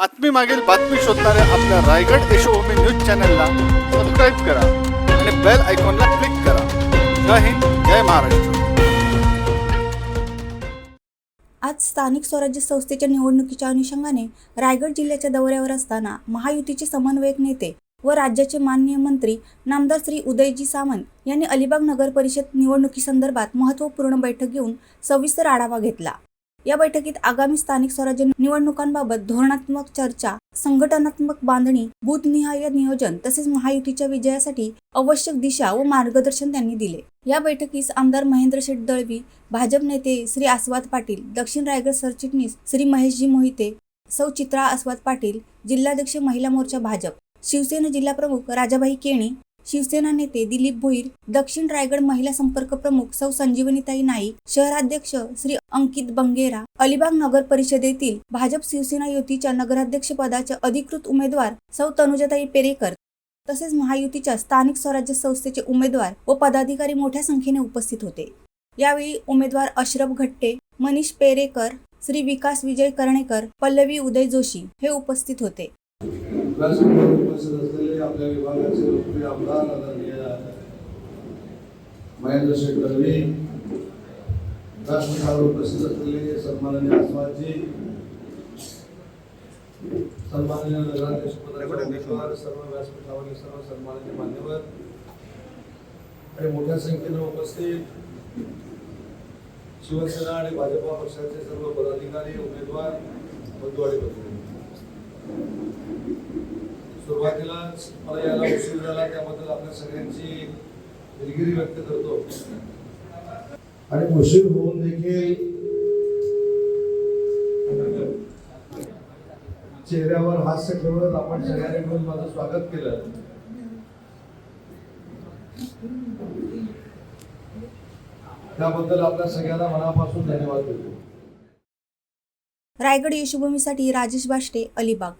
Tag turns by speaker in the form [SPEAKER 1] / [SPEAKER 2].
[SPEAKER 1] बातमी मागील बातमी शोधणाऱ्या आपल्या रायगड यशोभूमी न्यूज चॅनलला सबस्क्राईब करा आणि बेल आयकॉनला क्लिक करा. जय हिंद जय महाराष्ट्र.
[SPEAKER 2] आज स्थानिक स्वराज्य संस्थेच्या निवडणुकीच्या अनुषंगाने रायगड जिल्ह्याच्या दौऱ्यावर असताना महायुतीचे समन्वयक नेते व राज्याचे माननीय मंत्री नामदार श्री उदयजी सामंत यांनी अलिबाग नगर परिषद निवडणुकीसंदर्भात महत्त्वपूर्ण बैठक घेऊन सविस्तर आढावा घेतला. या बैठकीत आगामी स्थानिक स्वराज्य निवडणुकांबाबत धोरणात्मक चर्चा संघटनात्मक बांधणी बूथनिहाय नियोजन तसेच महायुतीच्या विजयासाठी आवश्यक दिशा व मार्गदर्शन त्यांनी दिले. या बैठकीस आमदार महेंद्र शेठ दळवी भाजप नेते श्री आस्वाद पाटील दक्षिण रायगड सरचिटणीस श्री महेशजी मोहिते सौ चित्रा आस्वाद पाटील जिल्हाध्यक्ष महिला मोर्चा भाजप शिवसेना जिल्हा प्रमुख राजाबाई केणी शिवसेना नेते दिलीप भोईर दक्षिण रायगड महिला संपर्क प्रमुख सौ संजीवनीताई नाईक शहराध्यक्ष श्री अंकित बंगेरा अलिबाग नगर परिषदेतील भाजप शिवसेना युतीच्या नगराध्यक्ष पदाच्या अधिकृत उमेदवार सौ तनुजाताई पेरेकर तसेच महायुतीच्या स्थानिक स्वराज्य संस्थेचे उमेदवार व पदाधिकारी मोठ्या संख्येने उपस्थित होते. यावेळी उमेदवार अशरफ घट्टे मनीष पेरेकर श्री विकास विजय कर्णेकर पल्लवी उदय जोशी हे उपस्थित होते.
[SPEAKER 3] व्यासपीठावर उपस्थित असलेले आपल्या विभागाचे लोकप्रिय आमदार आदरणीय महेंद्र शेठ दळवी व्यासपीठावर उपस्थित असलेले सन्माननीय आसवादजी सन्माननीय नगराध्यक्ष पदाचे सर्व व्यासपीठावरील सर्व सन्माननीय मान्यवर आणि मोठ्या संख्येनं उपस्थित शिवसेना आणि भाजपा पक्षाचे सर्व पदाधिकारी उमेदवार बंधू आणि सुरुवातीलाच मला यायला उशीर झाला त्याबद्दल आपल्या सगळ्यांची दिलगिरी व्यक्त करतो. आणि उशीर होऊन देखील चेहऱ्यावर हास्य ठेवत आपण सगळ्यांनी मिळून माझं स्वागत केलं. त्याबद्दल आपल्या सगळ्यांना मनापासून धन्यवाद देतो.
[SPEAKER 2] रायगड यशोभूमीसाठी राजेश बाष्टे अलिबाग.